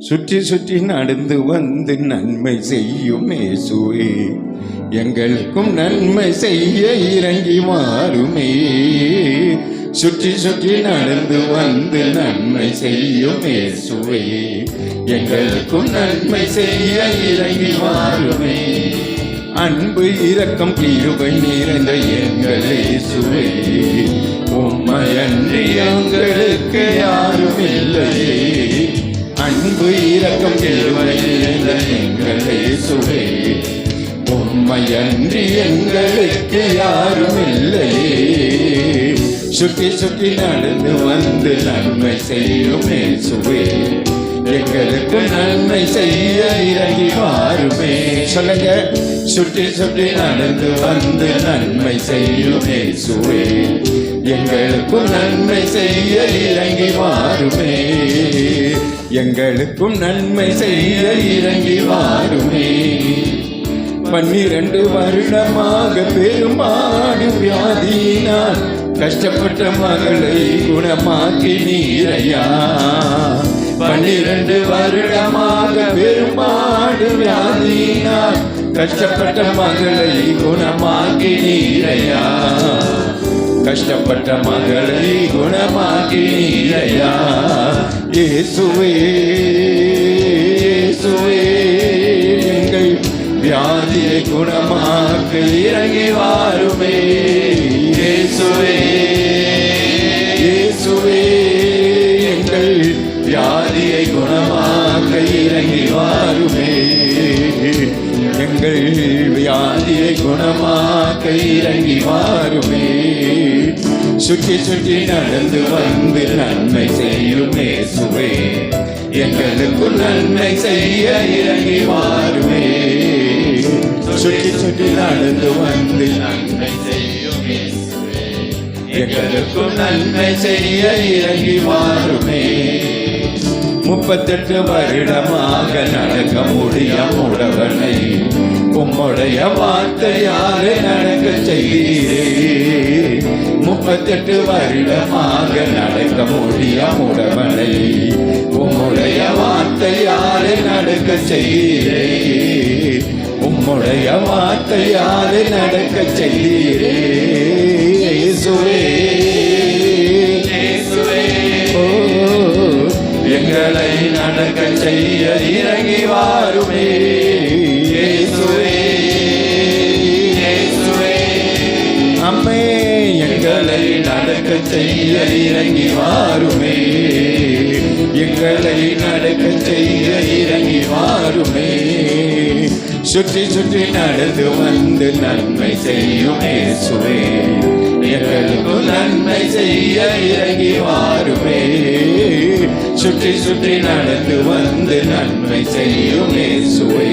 சுற்றி சுற்றி நடந்து வந்து நன்மை செய்யும் இயேசுவே. எங்களுக்கும் நன்மை செய்ய இறங்கி மாறுமே சுற்றி சுற்றி நடந்து வந்து நன்மை செய்யும் இயேசுவே. எங்களுக்கும் நன்மை செய்ய இறங்கி மாறுமே அன்பு இரக்கம் கிருபை நிறைந்த எங்கள் இயேசுவே. உம்மையன்றி எங்களுக்கு யாரும் இல்லையே அன்பு இரக்கம் நிறைந்த எங்கள் இயேசுவே உம்மையன்றி எங்களுக்கு யாரும் இல்லையே சுற்றி சுற்றி நடந்து வந்து நன்மை செய்யும் இயேசுவே எங்களுக்கு நன்மை செய்ய இறங்கி மாறுமே சொல்லுங்க. சுற்றி சுற்றி நடந்து வந்து நன்மை செய்யும் இயேசுவே எங்களுக்கும் நன்மை செய்ய இறங்கி வாருமே. எங்களுக்கும் நன்மை செய்ய இறங்கி வாருமே. பன்னிரண்டு வருடமாக பெருமாடு வியாதியினால் கஷ்டப்பட்ட மகளை குணமாக்கி நீரையா. பன்னிரண்டு வருடமாக பெருமாடு வியாதியினால் கஷ்டப்பட்ட மகளை குணமாக்கி நீரையா. கஷ்டப்பட்ட மகளை குணமாக்கி நீரையா? இயேசுவே இயேசுவே எங்கள் வியாதியை குணமாக்க இறங்கி வாருமே. இயேசுவே இயேசுவே எங்கள் வியாதியை குணமாக்க இறங்கி வாருமே. எங்கள் வியாதியை குணமாக்க இறங்கி வாருமே. சுற்றி சுற்றி நடந்து வந்து நன்மை செய்யும் சுவே எங்களுக்கு நன்மை செய்ய இறங்கி வாருமே. சுற்றி சுற்றி நடந்து வந்து நன்மை செய்யும் இயேசுவே. எங்களுக்கு நன்மை செய்ய இறங்கி வாருமே. முப்பத்தெட்டு வருடமாக நடக்க முடிய உடவனை. உம்முடைய வார்த்தையாலே நடக்க செய்தீரே. முப்பத்தெட்டு வருடமாக நடக்க முடிய உடவனை. உம்முடைய வார்த்தையாலே நடக்க செய்தீரே. உம்முடைய வார்த்தையாலே நடக்க செய்தீரே. சுவே செய்ய இறங்கி வாருமே. இயேசுவே இயேசுவே. அம்மே எங்களை நடக்க செய்ய இறங்கி வாருமே. எங்களை நடக்க செய்ய இறங்கி வாருமே. சுற்றி சுற்றி நடந்து வந்து நன்மை செய்யும் இயேசுவே. எங்களுக்கு நன்மை செய்ய இறங்கி வாருமே. சுற்றி சுற்றி நடந்து வந்து நன்மை செய்யும் இயேசுவே.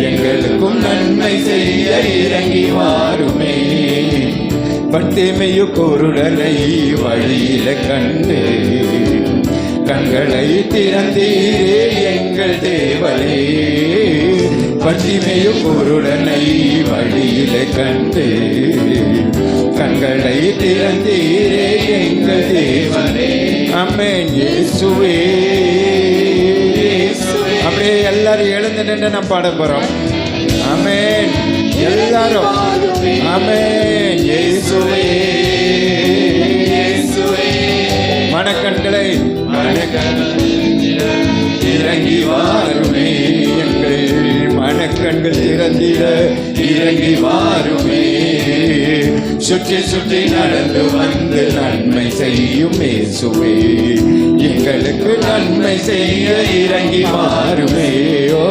எங்களுக்கும் நன்மை செய்ய இறங்கி வாருமே. பட்டிமையு குருடனை வழியில கண்டு கண்களை திறந்தீரே எங்கள் தேவலே பட்டிமையு குருடனை வழியில கண்டு கண்களை திறந்தீரே எங்கள் தேவனே அம்மேன் இயேசுவே அப்படியே எல்லாரும் எழுந்து நின்று நம்ம பாட போறோம் அமேன் எல்லாரும் அமேன் இயேசுவே மனக்கண்களை இறங்கி வாருமே எங்கள் மனக்கண்கள் திறந்திட இறங்கி வாருமே சுற்றி சுற்றி நடந்து வந்து நன்மை செய்யும் இயேசுவே. எங்களுக்கு நன்மை செய்ய இறங்கி வாருமே. ஓ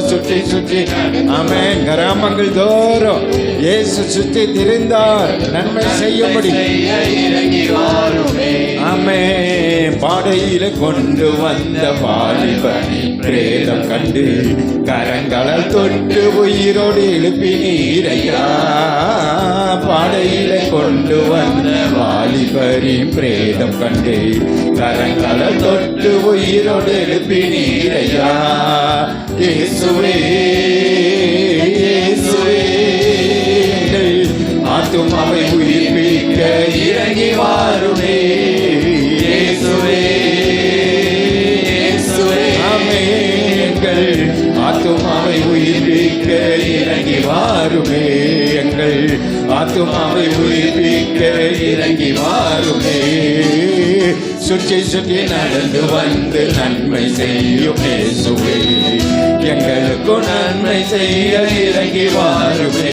சுற்றி சுற்றி ஆமென். கிராமங்கள் தோறும் இயேசு சுற்றி திரிந்தார். நன்மை செய்யும்படி. ஆமே பாடையில கொண்டு வந்த வாலிபனை பிரேதம் கண்டு கரங்களால் தொட்டு உயிரோடு எழுப்பி நீரையா பாடையில கொண்டு வந்த வாலிபரின் பிரேதம் கண்டு கரங்களால் தொட்டு உயிரோடு எழுப்பி நீரையா? இயேசுவே இயேசுவே எங்கள் ஆத்துமாவை எங்கள் ஆத்துமாவை உயிர்ப்பிக்க இறங்கி வாருமே எங்கள் ஆத்துமாவை உயிர்ப்பிக்க இறங்கி வாருமே. சுற்றி சுற்றி நடந்து வந்து நன்மை செய்யும் பேசுவே எங்களுக்கு நன்மை செய்ய இறங்கி வாருமே.